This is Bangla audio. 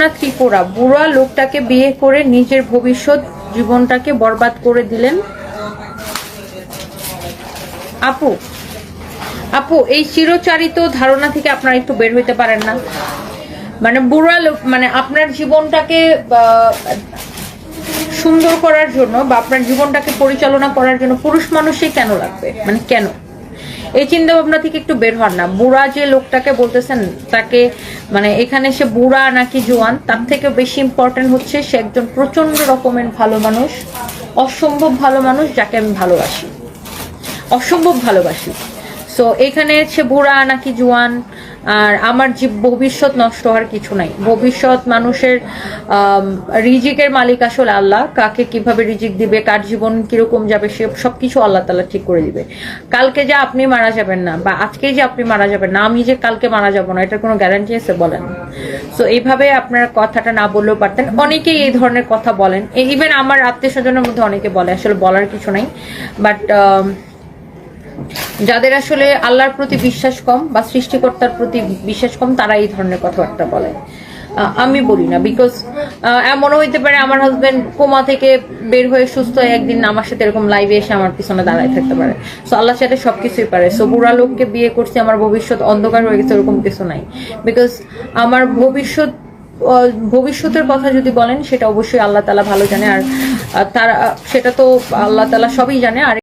না ত্রিপুরা। বুড়া লোকটাকে বিয়ে করে নিজের ভবিষ্যৎ জীবনটাকে বরবাদ করে দিলেন। আপু আপু, এই চিরচারিত ধারণা থেকে আপনারা একটু বের হইতে পারেন না? মানে বুড়া লোক মানে আপনার জীবনটাকে সুন্দর করার জন্য বা আপনার জীবনটাকে পরিচালনা করার জন্য পুরুষ মানুষই কেন লাগবে? মানে কেন? এই চিন্তা ভাবনা থেকে একটু বের হন না। বুড়া যে লোকটাকে বলতেছেন, তাকে মানে এখানে সে বুড়া নাকি জোয়ান, তার থেকে বেশি ইম্পর্টেন্ট হচ্ছে সে একজন প্রচণ্ড রকমের ভালো মানুষ, অসম্ভব ভালো মানুষ যাকে আমি ভালোবাসি। অসম্ভব ভালোবাসি। সো এখানে সে বুড়া নাকি জোয়ান আর আমার যে ভবিষ্যৎ নষ্ট হওয়ার কিছু নাই। ভবিষ্যৎ মানুষের রিজিকের মালিক আসলে আল্লাহ। কাকে কীভাবে রিজিক দিবে, কার জীবন কীরকম যাবে, সে সব কিছু আল্লাহ তালা ঠিক করে দিবে। কালকে যে আপনি মারা যাবেন না, বা আজকে যে আপনি মারা যাবেন না, আমি যে কালকে মারা যাব না, এটার কোনো গ্যারান্টি আছে বলেন? সো এইভাবে আপনার কথাটা না বললেও পারতেন। অনেকেই এই ধরনের কথা বলেন। ইভেন আমার আত্মীয় স্বজনের মধ্যে অনেকে বলে, আসলে বলার কিছু নাই। বাট যাদের আসলে আল্লাহর প্রতি বিশ্বাস কম বা সৃষ্টিকর্তার প্রতি বিশ্বাস কম, তারা এই ধরনের কথাবার্তা বলে। আমি বলি না বিকজ এমনও হইতে পারে আমার হাজবেন্ড কোমা থেকে বের হয়ে সুস্থ হয়ে একদিন আমার সাথে এরকম লাইভে এসে আমার পিছনে দাঁড়ায় থাকতে পারে। সো আল্লাহ সাথে সবকিছুই পারে। সো বুড়া লোককে বিয়ে করছি, আমার ভবিষ্যৎ অন্ধকার হয়ে গেছে এরকম কিছু নাই। বিকজ আমার ভবিষ্যৎ ভবিষ্যতের কথা যদি বলেন, সেটা অবশ্যই আল্লাহ তালা ভালো জানে। আর তারা সেটা তো আল্লাহ তালা সবই জানে। আর